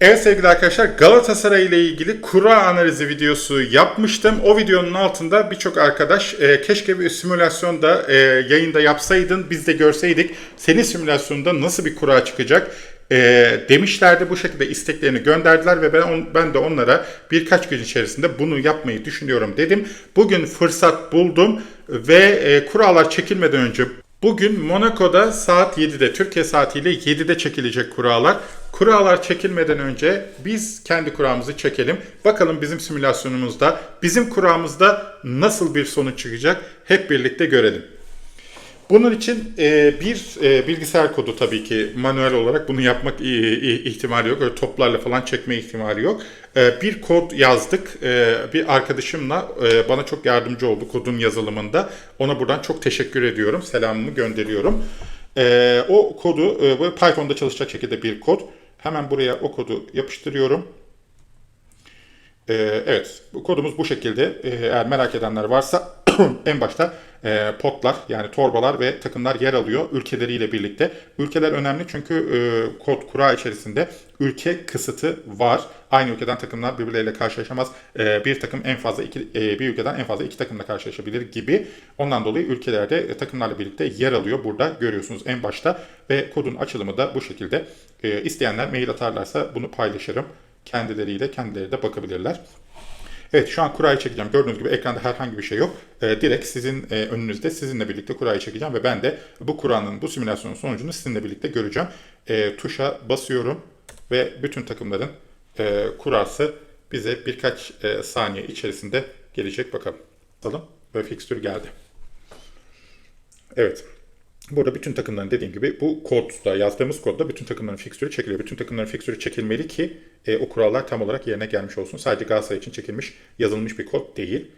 Evet sevgili arkadaşlar Galatasaray ile ilgili kura analizi videosu yapmıştım. O videonun altında birçok arkadaş e, keşke bir simülasyonda e, yayında yapsaydın biz de görseydik senin simülasyonunda nasıl bir kura çıkacak e, demişlerdi. Bu şekilde isteklerini gönderdiler ve ben, on- ben de onlara birkaç gün içerisinde bunu yapmayı düşünüyorum dedim. Bugün fırsat buldum ve e, kurallar çekilmeden önce Bugün Monaco'da saat 7'de, Türkiye saatiyle 7'de çekilecek kurallar. Kurallar çekilmeden önce biz kendi kuramızı çekelim. Bakalım bizim simülasyonumuzda, bizim kuramızda nasıl bir sonuç çıkacak hep birlikte görelim. Bunun için e, bir e, bilgisayar kodu tabii ki manuel olarak bunu yapmak ihtimali yok. Öyle toplarla falan çekme ihtimali yok. E, bir kod yazdık. E, bir arkadaşımla e, bana çok yardımcı oldu kodun yazılımında. Ona buradan çok teşekkür ediyorum. Selamımı gönderiyorum. E, o kodu e, Python'da çalışacak şekilde bir kod. Hemen buraya o kodu yapıştırıyorum. Ee, evet, kodumuz bu şekilde. Ee, eğer merak edenler varsa en başta e, potlar yani torbalar ve takımlar yer alıyor ülkeleriyle birlikte. Ülkeler önemli çünkü e, kod kura içerisinde ülke kısıtı var. Aynı ülkeden takımlar birbirleriyle karşılaşamaz. E, bir takım en fazla iki, e, bir ülkeden en fazla iki takımla karşılaşabilir gibi. Ondan dolayı ülkelerde e, takımlarla birlikte yer alıyor. Burada görüyorsunuz en başta ve kodun açılımı da bu şekilde. E, isteyenler mail atarlarsa bunu paylaşırım kendileriyle kendileri de bakabilirler. Evet şu an kurayı çekeceğim. Gördüğünüz gibi ekranda herhangi bir şey yok. Ee, direkt sizin e, önünüzde sizinle birlikte kurayı çekeceğim ve ben de bu kuranın, bu simülasyonun sonucunu sizinle birlikte göreceğim. Ee, tuşa basıyorum ve bütün takımların e, kurası bize birkaç e, saniye içerisinde gelecek bakalım. Bakalım ve fikstür geldi. Evet. Burada bütün takımların dediğim gibi bu kodda yazdığımız kodda bütün takımların fikstürü çekiliyor. Bütün takımların fikstürü çekilmeli ki e, o kurallar tam olarak yerine gelmiş olsun. Sadece Galatasaray için çekilmiş, yazılmış bir kod değil.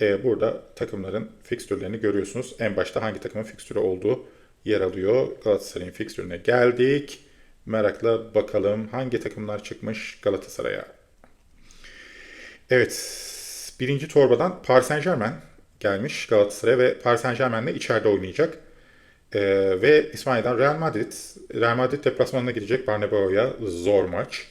E, burada takımların fikstürlerini görüyorsunuz. En başta hangi takımın fikstürü olduğu yer alıyor. Galatasaray'ın fikstürüne geldik. Merakla bakalım hangi takımlar çıkmış Galatasaray'a. Evet. Birinci torbadan Paris Saint Germain gelmiş Galatasaray'a ve Paris Saint Germain'le içeride oynayacak. Ee, ve İspanya'dan Real Madrid. Real Madrid deplasmanına gidecek Bernabeu'ya zor maç.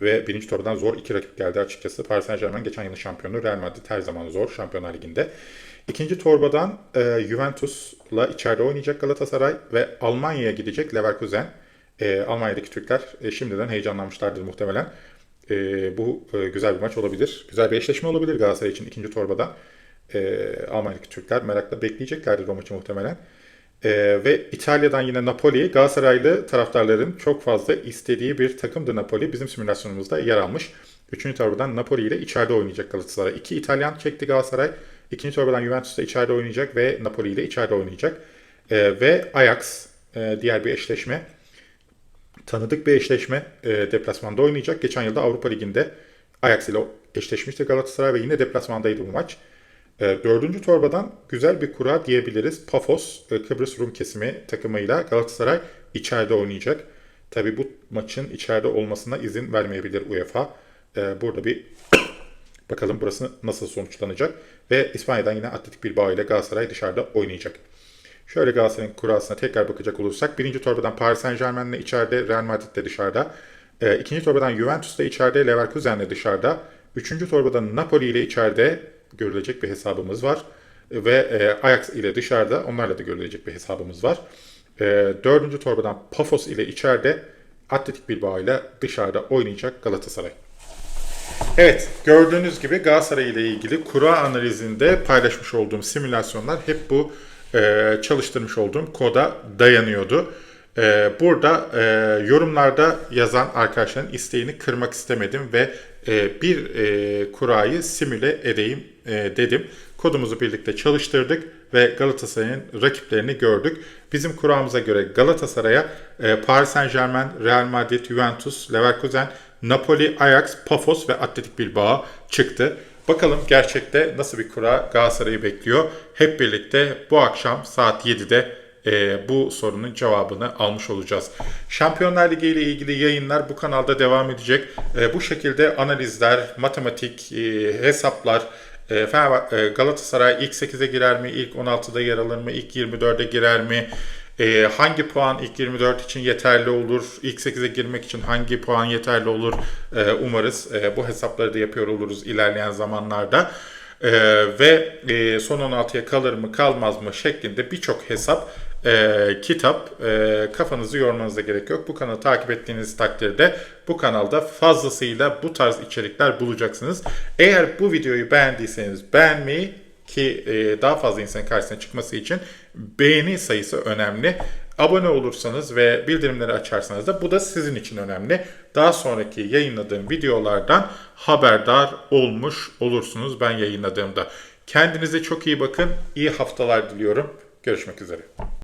Ve birinci torbadan zor iki rakip geldi açıkçası. Paris Saint Germain geçen yılın şampiyonu. Real Madrid her zaman zor Şampiyonlar Ligi'nde. İkinci torbadan e, Juventus'la içeride oynayacak Galatasaray ve Almanya'ya gidecek Leverkusen. E, Almanya'daki Türkler e, şimdiden heyecanlanmışlardır muhtemelen. E, bu e, güzel bir maç olabilir. Güzel bir eşleşme olabilir Galatasaray için ikinci torbada. E, Almanya'daki Türkler merakla bekleyeceklerdir o maçı muhtemelen. Ee, ve İtalya'dan yine Napoli, Galatasaraylı taraftarların çok fazla istediği bir takımdı Napoli. Bizim simülasyonumuzda yer almış. Üçüncü torbadan Napoli ile içeride oynayacak Galatasaray. İki İtalyan çekti Galatasaray. İkinci torbadan Juventus da içeride oynayacak ve Napoli ile içeride oynayacak. Ee, ve Ajax e, diğer bir eşleşme. Tanıdık bir eşleşme. E, deplasmanda oynayacak. Geçen yılda Avrupa Ligi'nde Ajax ile eşleşmişti Galatasaray ve yine deplasmandaydı bu maç. E, Dördüncü torbadan güzel bir kura diyebiliriz. Pafos, e, Kıbrıs Rum kesimi takımıyla Galatasaray içeride oynayacak. Tabi bu maçın içeride olmasına izin vermeyebilir UEFA. E, Burada bir bakalım burası nasıl sonuçlanacak. Ve İspanya'dan yine Atletik Bilbao ile Galatasaray dışarıda oynayacak. Şöyle Galatasaray'ın kurasına tekrar bakacak olursak. Birinci torbadan Paris Saint Germain'le içeride, Real Madrid de dışarıda. E, ikinci torbadan Juventus da içeride, Leverkusen de dışarıda. Üçüncü torbadan Napoli ile içeride görülecek bir hesabımız var. Ve e, Ajax ile dışarıda, onlarla da görülecek bir hesabımız var. E, dördüncü torbadan Pafos ile içeride, Atletik Bilbao ile dışarıda oynayacak Galatasaray. Evet, gördüğünüz gibi Galatasaray ile ilgili kura analizinde paylaşmış olduğum simülasyonlar hep bu e, çalıştırmış olduğum koda dayanıyordu. E, burada e, yorumlarda yazan arkadaşların isteğini kırmak istemedim ve e, bir e, kurayı simüle edeyim e, dedim. Kodumuzu birlikte çalıştırdık ve Galatasaray'ın rakiplerini gördük. Bizim kuramıza göre Galatasaray'a e, Paris Saint Germain, Real Madrid, Juventus, Leverkusen, Napoli, Ajax, Pafos ve Atletik Bilbao çıktı. Bakalım gerçekte nasıl bir kura Galatasaray'ı bekliyor. Hep birlikte bu akşam saat 7'de e, bu sorunun cevabını almış olacağız. Şampiyonlar Ligi ile ilgili yayınlar bu kanalda devam edecek. E, bu şekilde analizler, matematik, e, hesaplar, e, e, Galatasaray ilk 8'e girer mi, ilk 16'da yer alır mı, ilk 24'e girer mi, Ee, hangi puan ilk 24 için yeterli olur? İlk 8'e girmek için hangi puan yeterli olur? Umarız bu hesapları da yapıyor oluruz ilerleyen zamanlarda. Ve e, son 16'ya kalır mı kalmaz mı şeklinde birçok hesap, e, kitap e, kafanızı yormanıza gerek yok. Bu kanalı takip ettiğiniz takdirde bu kanalda fazlasıyla bu tarz içerikler bulacaksınız. Eğer bu videoyu beğendiyseniz beğenmeyi ki e, daha fazla insanın karşısına çıkması için beğeni sayısı önemli. Abone olursanız ve bildirimleri açarsanız da bu da sizin için önemli. Daha sonraki yayınladığım videolardan haberdar olmuş olursunuz ben yayınladığımda. Kendinize çok iyi bakın. İyi haftalar diliyorum. Görüşmek üzere.